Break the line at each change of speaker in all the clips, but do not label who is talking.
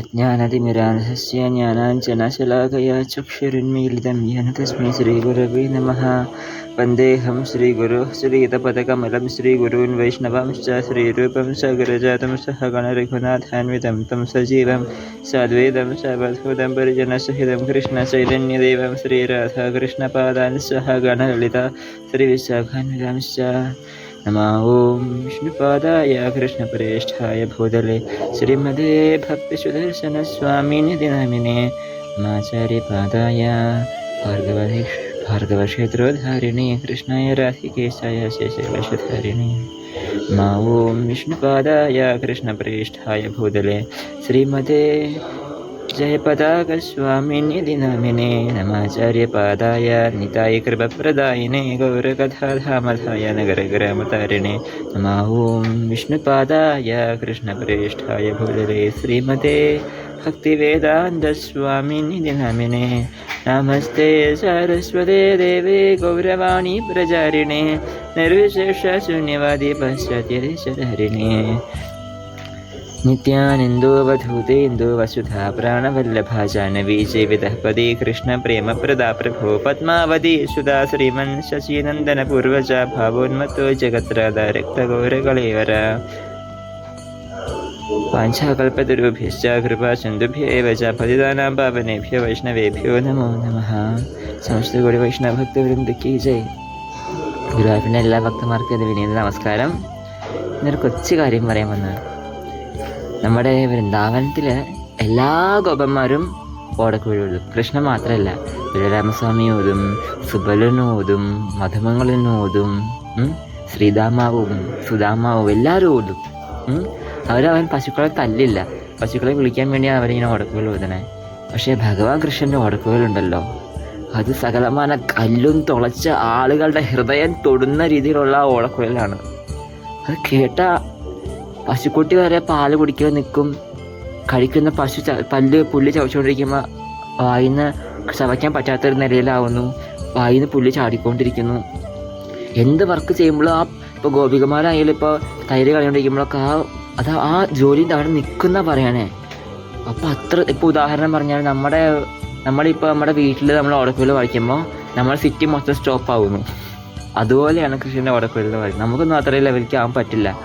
अज्ञानतिमिरान्धस्य ज्ञानाञ्जनशलाकया चक्षुरुन्मीलितं येन तस्मै श्रीगुरवे नमः वन्देऽहं श्रीगुरुः श्रीतपदकमलं श्रीगुरून् वैष्णवांश्च श्रीरूपं सगरजातं सह गणरघुनाथान्वितं तं सजीवं साद्वैतं सावधूतं परिजनसहितं कृष्णचैतन्यदेवं श्रीराधाकृष्णपादान् सह गणललिता श्रीविशाखान्वितांश्च नमः ॐ विष्णुपादाय कृष्णप्रेष्ठाय भूतले श्रीमदे भक्तिसुदर्शनस्वामिनिधि नामिने माचार्यपादाय भार्गवधे भार्गवक्षेत्रोद्धारिणे कृष्णाय राधिकेशाय शेषकलशधारिणे मा ॐ विष्णुपादाय कृष्णप्रेष्ठाय भूतले श्रीमदे जयपदाकस्वामिनिधि नामिने नमाचार्यपादाय निताय कृपप्रदायिने गौरकथाधामधाय नगरग्रामतारिणे नमः ॐ विष्णुपादाय कृष्णप्रेष्ठाय भूतले श्रीमते भक्तिवेदान्तस्वामिनिधि नामिने नमस्ते सरस्वते देवे गौरवाणी प्रचारिणे निर्विशेषशून्यवादी पश्चात्यधिशधरिणे നിത്യാനന്ദോ വധൂതേന്ദോ വസുധാ പ്രാണവല്ലഭാ ജാനവി പ്രേമ പ്രദാ പ്രഭോ പത്മാവതി സുധാ ശ്രീമൻ ശശീനന്ദന പൂർവജ ഭാവോന്മത്തോ ജഗത്രദ രക്തഗൗരകളേവര പാഞ്ചാകൽപ്പതരുഭ്യശ്ച കൃപാസിന്ധുഭ്യേവ ച പതിതാനാം പാവനേഭ്യോ വൈഷ്ണവേഭ്യോ നമോ നമ സംസ്കൃതകോടി വൈഷ്ണവ ഭക്തവൃന്ദക്കി ജയ് ഗുരുവായൂരിന്റെ എല്ലാ ഭക്തന്മാർക്കും ഇത് വിനീത നമസ്കാരം. ഇന്നൊരു കൊച്ചു കാര്യം പറയാൻ വന്നതാണ്. നമ്മുടെ വൃന്ദാവനത്തിൽ എല്ലാ ഗോപന്മാരും ഓടക്കുഴി കൃഷ്ണൻ മാത്രമല്ല ബലരാമസ്വാമി ഓതും സുബലനോതും മധുമംഗളനോതും ശ്രീതാമാവും സുധാമാവും എല്ലാവരും ഓതും. അവരവൻ പശുക്കളെ തല്ലില്ല. പശുക്കളെ വിളിക്കാൻ വേണ്ടിയാണ് അവരിങ്ങനെ ഓടക്കുകൾ ഓതണേ. പക്ഷേ ഭഗവാൻ കൃഷ്ണന്റെ ഓടക്കുകളുണ്ടല്ലോ. അത് സകലമാന കല്ലും തുളച്ച ആളുകളുടെ ഹൃദയം തൊടുന്ന രീതിയിലുള്ള ഓടക്കുഴലാണ്. അത് കേട്ട പശുക്കുട്ടി വരെ പാൽ കുടിക്കാൻ നിൽക്കും കഴിക്കുന്ന പശു പല്ല് പുല്ല് ചവച്ചുകൊണ്ടിരിക്കുമ്പോൾ വായിന്ന് ചവയ്ക്കാൻ പറ്റാത്തൊരു നിലയിലാവുന്നു. വായിന്ന് പുല്ല് ചാടിക്കൊണ്ടിരിക്കുന്നു. എന്ത് വർക്ക് ചെയ്യുമ്പോഴും ആ ഇപ്പോൾ ഗോപികമാരായാലും ഇപ്പോൾ തൈര് കളഞ്ഞുകൊണ്ടിരിക്കുമ്പോഴൊക്കെ ആ അത് ആ ജോലി അവിടെ നിൽക്കുന്ന പറയണേ. അപ്പോൾ അത്ര ഇപ്പോൾ ഉദാഹരണം പറഞ്ഞാൽ നമ്മുടെ നമ്മളിപ്പോൾ നമ്മുടെ വീട്ടിൽ നമ്മൾ ഓടക്കുഴൽ വായിക്കുമ്പോൾ നമ്മുടെ സിറ്റി മൊത്തം സ്റ്റോപ്പ് ആവുന്നു. അതുപോലെയാണ് കൃഷിന്റെ ഓടക്കുഴൽ വായിക്കുന്നത് നമുക്കൊന്നും അത്ര ലെവലിലേക്ക് പറ്റില്ല.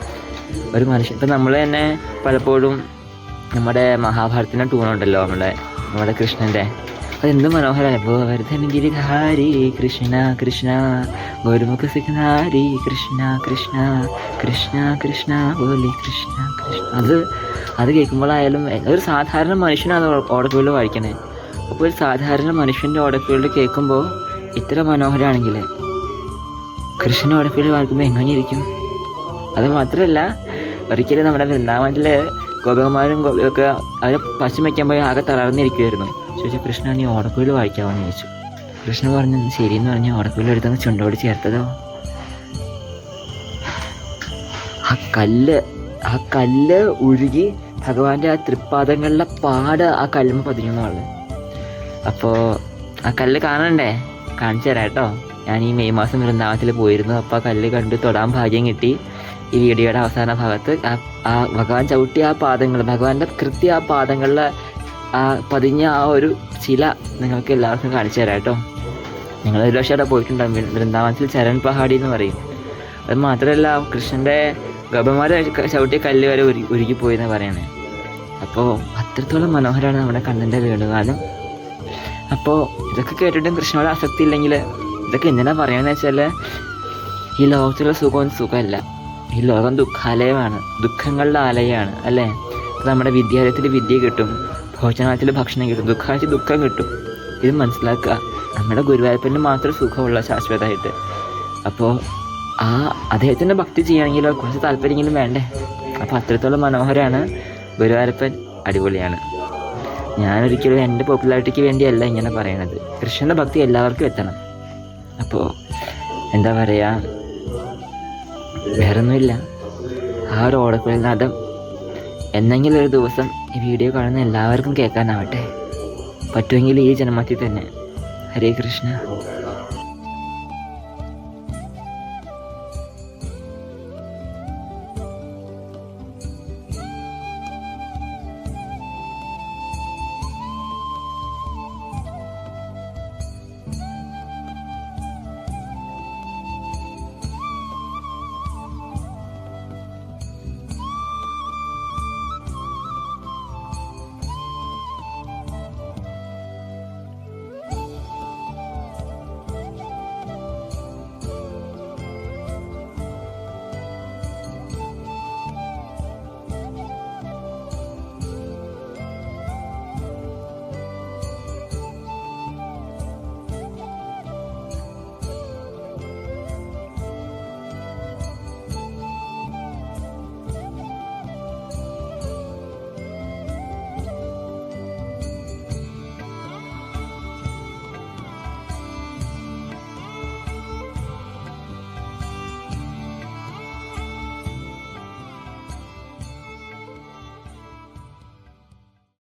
ഒരു മനുഷ്യൻ ഇപ്പം നമ്മൾ തന്നെ പലപ്പോഴും നമ്മുടെ മഹാഭാരതത്തിന്റെ ടൂണുണ്ടല്ലോ നമ്മുടെ നമ്മുടെ കൃഷ്ണന്റെ അതെന്ത് മനോഹരമാണ് ഗോവർദ്ധൻ ഹാരി കൃഷ്ണ കൃഷ്ണ. ഗോരുമുഖ ഹാരി കൃഷ്ണ കൃഷ്ണ. കൃഷ്ണ കൃഷ്ണ ബോലി കൃഷ്ണ കൃഷ്ണ. അത് അത് കേൾക്കുമ്പോഴായാലും ഒരു സാധാരണ മനുഷ്യനാണ് ഓടക്കുള്ളിൽ വായിക്കണേ. അപ്പോൾ ഒരു സാധാരണ മനുഷ്യന്റെ ഓടക്കുള്ളിൽ കേൾക്കുമ്പോൾ ഇത്ര മനോഹരമാണെങ്കിൽ കൃഷ്ണൻ ഓടക്കുള്ളിൽ വായിക്കുമ്പോൾ എങ്ങനെയിരിക്കും? അത് മാത്രമല്ല ഒരിക്കലും നമ്മുടെ വൃന്ദാവനത്തിലെ ഗോപകുമാരും ഗോപിയൊക്കെ അവർ പശു വയ്ക്കാൻ പോയി ആകെ തളർന്നിരിക്കുമായിരുന്നു ചോദിച്ചു കൃഷ്ണ നീ ഓടക്കുയിൽ വായിക്കാമെന്ന് ചോദിച്ചു. കൃഷ്ണൻ പറഞ്ഞു ശരിയെന്ന് പറഞ്ഞ് ഓടക്കുയിൽ എടുത്തങ്ങ് ചുണ്ടോട് ചേർത്തതോ? ആ കല്ല് ആ കല്ല് ഉരുകി ഭഗവാന്റെ ആ തൃപ്പാദങ്ങളിലെ പാട് ആ കല്ലുമ്മ പതിഞ്ഞു അപ്പോ അപ്പോൾ ആ കല്ല് കാണണ്ടേ? കാണിച്ചു തരാം കേട്ടോ. ഞാൻ ഈ മെയ് മാസം വൃന്ദാവനത്തിൽ പോയിരുന്നു. അപ്പോൾ ആ കല്ല് കണ്ട് തൊടാൻ ഭാഗ്യം കിട്ടി. ഈ വീഡിയോയുടെ അവസാന ഭാഗത്ത് ആ ഭഗവാൻ ചവിട്ടിയ ആ പാദങ്ങൾ ഭഗവാന്റെ കൃത്യ ആ പാദങ്ങളിൽ ആ പതിഞ്ഞ ആ ഒരു ശില നിങ്ങൾക്ക് എല്ലാവർക്കും കാണിച്ചു തരാം കേട്ടോ. നിങ്ങൾ ഒരു വർഷം അവിടെ പോയിട്ടുണ്ടാകും വൃന്ദാവനത്തിൽ ചരൺ പഹാടി എന്ന് പറയും. അത് മാത്രമല്ല കൃഷ്ണന്റെ ഗർഭന്മാരെ ചവിട്ടിയ കല്ല് വരെ ഉരുകി പോയെന്ന് എന്ന് പറയണേ. അപ്പോൾ അത്രത്തോളം മനോഹരമാണ് നമ്മുടെ കണ്ണന്റെ വേണുകാലം അപ്പോൾ ഇതൊക്കെ കേട്ടിട്ടും കൃഷ്ണനോട് ആസക്തി ഇല്ലെങ്കിൽ ഇതൊക്കെ എന്തിനാ പറയുകയെന്ന് വെച്ചാൽ ഈ ലോകത്തിലുള്ള സുഖം സുഖമല്ല. ഈ ലോകം ദുഃഖാലയമാണ് ദുഃഖങ്ങളുടെ ആലയമാണ് അല്ലേ? നമ്മുടെ വിദ്യാലയത്തിൽ വിദ്യ കിട്ടും ഭോജനാലയത്തിൽ ഭക്ഷണം കിട്ടും ദുഃഖാലയത്തിൽ ദുഃഖം കിട്ടും. ഇത് മനസ്സിലാക്കുക. നമ്മുടെ ഗുരുവായൂരപ്പന് മാത്രം സുഖമുള്ള ശാശ്വതമായിട്ട്. അപ്പോൾ ആ അദ്ദേഹത്തിന്റെ ഭക്തി ചെയ്യണമെങ്കിലോ കുറച്ച് താല്പര്യമെങ്കിലും വേണ്ടേ? അപ്പോൾ അത്രത്തോളം മനോഹരമാണ് ഗുരുവായൂരപ്പൻ. അടിപൊളിയാണ്. ഞാനൊരിക്കലും എന്റെ പോപ്പുലാരിറ്റിക്ക് വേണ്ടിയല്ല ഇങ്ങനെ പറയണത്. കൃഷ്ണന്റെ ഭക്തി എല്ലാവർക്കും എത്തണം. അപ്പോൾ എന്താ പറയുക വേറൊന്നുമില്ല. ആ ഒരു ഓടക്കുഴൽ നാദം എന്നെങ്കിലും ഒരു ദിവസം ഈ വീഡിയോ കാണുന്ന എല്ലാവർക്കും കേൾക്കാനാവട്ടെ. പറ്റുമെങ്കിൽ ഈ ജന്മത്തിൽ തന്നെ. ഹരേ കൃഷ്ണ.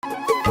Thank you.